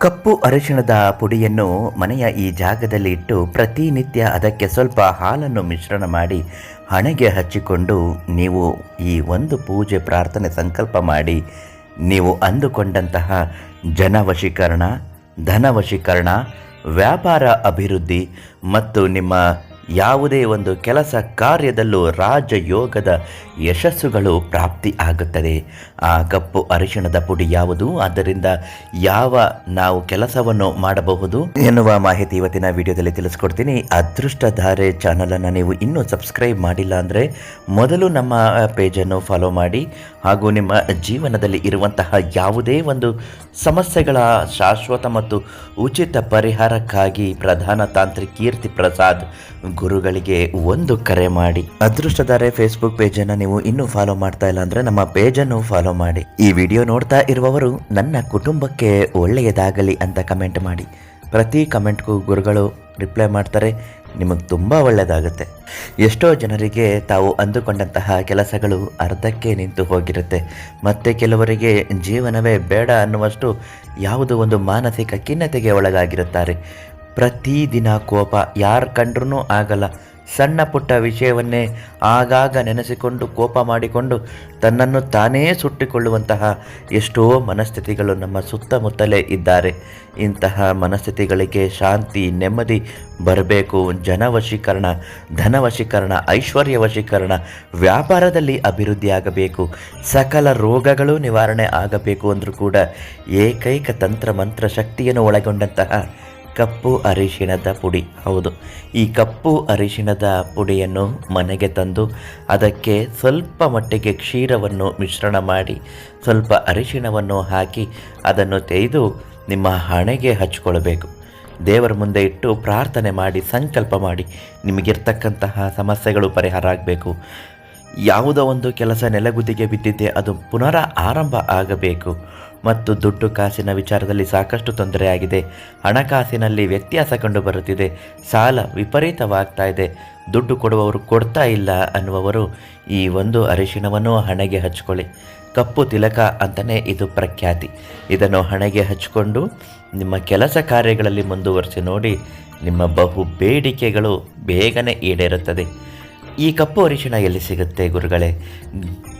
ಕಪ್ಪು ಅರಿಶಿಣದ ಪುಡಿಯನ್ನು ಮನೆಯ ಈ ಜಾಗದಲ್ಲಿ ಇಟ್ಟು ಪ್ರತಿನಿತ್ಯ ಅದಕ್ಕೆ ಸ್ವಲ್ಪ ಹಾಲನ್ನು ಮಿಶ್ರಣ ಮಾಡಿ ಹಣೆಗೆ ಹಚ್ಚಿಕೊಂಡು ನೀವು ಈ ಒಂದು ಪೂಜೆ ಪ್ರಾರ್ಥನೆ ಸಂಕಲ್ಪ ಮಾಡಿ ನೀವು ಅಂದುಕೊಂಡಂತಹ ಜನವಶೀಕರಣ, ಧನವಶೀಕರಣ, ವ್ಯಾಪಾರ ಅಭಿವೃದ್ಧಿ ಮತ್ತು ನಿಮ್ಮ ಯಾವುದೇ ಒಂದು ಕೆಲಸ ಕಾರ್ಯದಲ್ಲೂ ರಾಜಯೋಗದ ಯಶಸ್ಸುಗಳು ಪ್ರಾಪ್ತಿ ಆಗುತ್ತದೆ. ಆ ಕಪ್ಪು ಅರಿಶಿಣದ ಪುಡಿ ಯಾವುದು? ಆದ್ದರಿಂದ ಯಾವ ನಾವು ಕೆಲಸವನ್ನು ಮಾಡಬಹುದು? ಎನ್ನುವ ಮಾಹಿತಿ ಇವತ್ತಿನ ವಿಡಿಯೋದಲ್ಲಿ ತಿಳಿಸ್ಕೊಡ್ತೀನಿ. ಅದೃಷ್ಟಧಾರೆ ಚಾನಲನ್ನು ನೀವು ಇನ್ನೂ ಸಬ್ಸ್ಕ್ರೈಬ್ ಮಾಡಿಲ್ಲ ಅಂದರೆ ಮೊದಲು ನಮ್ಮ ಪೇಜನ್ನು ಫಾಲೋ ಮಾಡಿ ಹಾಗೂ ನಿಮ್ಮ ಜೀವನದಲ್ಲಿ ಇರುವಂತಹ ಯಾವುದೇ ಒಂದು ಸಮಸ್ಯೆಗಳ ಶಾಶ್ವತ ಮತ್ತು ಉಚಿತ ಪರಿಹಾರಕ್ಕಾಗಿ ಪ್ರಧಾನ ತಾಂತ್ರಿಕ ಕೀರ್ತಿ ಪ್ರಸಾದ್ ಗುರುಗಳಿಗೆ ಒಂದು ಕರೆ ಮಾಡಿ. ಅದೃಷ್ಟದಾರೆ ಫೇಸ್ಬುಕ್ ಪೇಜನ್ನು ನೀವು ಇನ್ನೂ ಫಾಲೋ ಮಾಡ್ತಾ ಇಲ್ಲ ಅಂದ್ರೆ ನಮ್ಮ ಪೇಜನ್ನು ಫಾಲೋ ಮಾಡಿ. ಈ ವಿಡಿಯೋ ನೋಡ್ತಾ ಇರುವವರು ನನ್ನ ಕುಟುಂಬಕ್ಕೆ ಒಳ್ಳೆಯದಾಗಲಿ ಅಂತ ಕಮೆಂಟ್ ಮಾಡಿ. ಪ್ರತಿ ಕಮೆಂಟ್ಗೂ ಗುರುಗಳು ರಿಪ್ಲೈ ಮಾಡ್ತಾರೆ, ನಿಮಗೆ ತುಂಬ ಒಳ್ಳೆಯದಾಗುತ್ತೆ ಎಷ್ಟೋ ಜನರಿಗೆ ತಾವು ಅಂದುಕೊಂಡಂತಹ ಕೆಲಸಗಳು ಅರ್ಧಕ್ಕೆ ನಿಂತು ಹೋಗಿರುತ್ತೆ. ಮತ್ತು ಕೆಲವರಿಗೆ ಜೀವನವೇ ಬೇಡ ಅನ್ನುವಷ್ಟು ಯಾವುದೋ ಒಂದು ಮಾನಸಿಕ ಖಿನ್ನತೆಗೆ ಒಳಗಾಗಿರುತ್ತಾರೆ. ಪ್ರತಿದಿನ ಕೋಪ ಯಾರು ಕಂಡ್ರೂ ಆಗಲ್ಲ. ಸಣ್ಣ ಪುಟ್ಟ ವಿಷಯವನ್ನೇ ಆಗಾಗ ನೆನೆಸಿಕೊಂಡು ಕೋಪ ಮಾಡಿಕೊಂಡು ತನ್ನನ್ನು ತಾನೇ ಸುಟ್ಟಿಕೊಳ್ಳುವಂತಹ ಎಷ್ಟೋ ಮನಸ್ಥಿತಿಗಳು ನಮ್ಮ ಸುತ್ತಮುತ್ತಲೇ ಇದ್ದಾರೆ. ಇಂತಹ ಮನಸ್ಥಿತಿಗಳಿಗೆ ಶಾಂತಿ, ನೆಮ್ಮದಿ ಬರಬೇಕು. ಜನವಶೀಕರಣ, ಧನವಶೀಕರಣ ಐಶ್ವರ್ಯ ವಶೀಕರಣ ವ್ಯಾಪಾರದಲ್ಲಿ ಅಭಿವೃದ್ಧಿ ಆಗಬೇಕು ಸಕಲ ರೋಗಗಳು ನಿವಾರಣೆ ಆಗಬೇಕು ಅಂದರೂ ಕೂಡ ಏಕೈಕ ತಂತ್ರ ಮಂತ್ರ ಶಕ್ತಿಯನ್ನು ಒಳಗೊಂಡಂತಹ ಕಪ್ಪು ಅರಿಶಿಣದ ಪುಡಿ. ಹೌದು, ಈ ಕಪ್ಪು ಅರಿಶಿಣದ ಪುಡಿಯನ್ನು ಮನೆಗೆ ತಂದು ಅದಕ್ಕೆ ಸ್ವಲ್ಪ ಮಟ್ಟಿಗೆ ಕ್ಷೀರವನ್ನು ಮಿಶ್ರಣ ಮಾಡಿ, ಸ್ವಲ್ಪ ಅರಿಶಿಣವನ್ನು ಹಾಕಿ ಅದನ್ನು ತೆಗೆದು ನಿಮ್ಮ ಹಣೆಗೆ ಹಚ್ಕೊಳ್ಬೇಕು. ದೇವರ ಮುಂದೆ ಇಟ್ಟು ಪ್ರಾರ್ಥನೆ ಮಾಡಿ, ಸಂಕಲ್ಪ ಮಾಡಿ. ನಿಮಗಿರ್ತಕ್ಕಂತಹ ಸಮಸ್ಯೆಗಳು ಪರಿಹಾರ ಆಗಬೇಕು. ಯಾವುದೋ ಒಂದು ಕೆಲಸ ನೆಲಗುದಿಗೆ ಬಿದ್ದಿದ್ದೆ ಅದು ಪುನರ ಆರಂಭ ಆಗಬೇಕು. ಮತ್ತು ದುಡ್ಡು ಕಾಸಿನ ವಿಚಾರದಲ್ಲಿ ಸಾಕಷ್ಟು ತೊಂದರೆಯಾಗಿದೆ. ಹಣಕಾಸಿನಲ್ಲಿ ವ್ಯತ್ಯಾಸ ಕಂಡು ಬರುತ್ತಿದೆ ಸಾಲ ವಿಪರೀತವಾಗ್ತಾ ಇದೆ. ದುಡ್ಡು ಕೊಡುವವರು ಕೊಡ್ತಾ ಇಲ್ಲ ಅನ್ನುವವರು ಈ ಒಂದು ಅರಿಶಿಣವನ್ನು ಹಣೆಗೆ ಹಚ್ಕೊಳ್ಳಿ. ಕಪ್ಪು ತಿಲಕ ಅಂತಲೇ ಇದು ಪ್ರಖ್ಯಾತಿ. ಇದನ್ನು ಹಣೆಗೆ ಹಚ್ಚಿಕೊಂಡು ನಿಮ್ಮ ಕೆಲಸ ಕಾರ್ಯಗಳಲ್ಲಿ ಮುಂದುವರಿಸಿ ನೋಡಿ ನಿಮ್ಮ ಬಹು ಬೇಡಿಕೆಗಳು ಬೇಗನೆ ಈಡೇರುತ್ತದೆ. ಈ ಕಪ್ಪು ಅರಿಶಿಣ ಎಲ್ಲಿ ಸಿಗುತ್ತೆ ಗುರುಗಳೇ?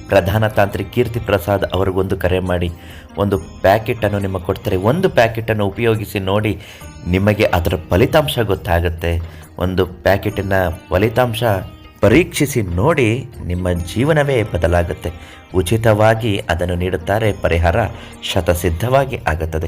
ಪ್ರಧಾನ ತಾಂತ್ರಿಕ್ ಕೀರ್ತಿ ಪ್ರಸಾದ್ ಅವ್ರಿಗೊಂದು ಕರೆ ಮಾಡಿ, ಒಂದು ಪ್ಯಾಕೆಟನ್ನು ನಿಮಗೆ ಕೊಡ್ತಾರೆ. ಒಂದು ಪ್ಯಾಕೆಟನ್ನು ಉಪಯೋಗಿಸಿ ನೋಡಿ ನಿಮಗೆ ಅದರ ಫಲಿತಾಂಶ ಗೊತ್ತಾಗುತ್ತೆ. ಒಂದು ಪ್ಯಾಕೆಟಿನ ಫಲಿತಾಂಶ ಪರೀಕ್ಷಿಸಿ ನೋಡಿ ನಿಮ್ಮ ಜೀವನವೇ ಬದಲಾಗುತ್ತೆ. ಉಚಿತವಾಗಿ ಅದನ್ನು ನೀಡುತ್ತಾರೆ, ಪರಿಹಾರ ಶತಸಿದ್ಧವಾಗಿ ಆಗುತ್ತದೆ.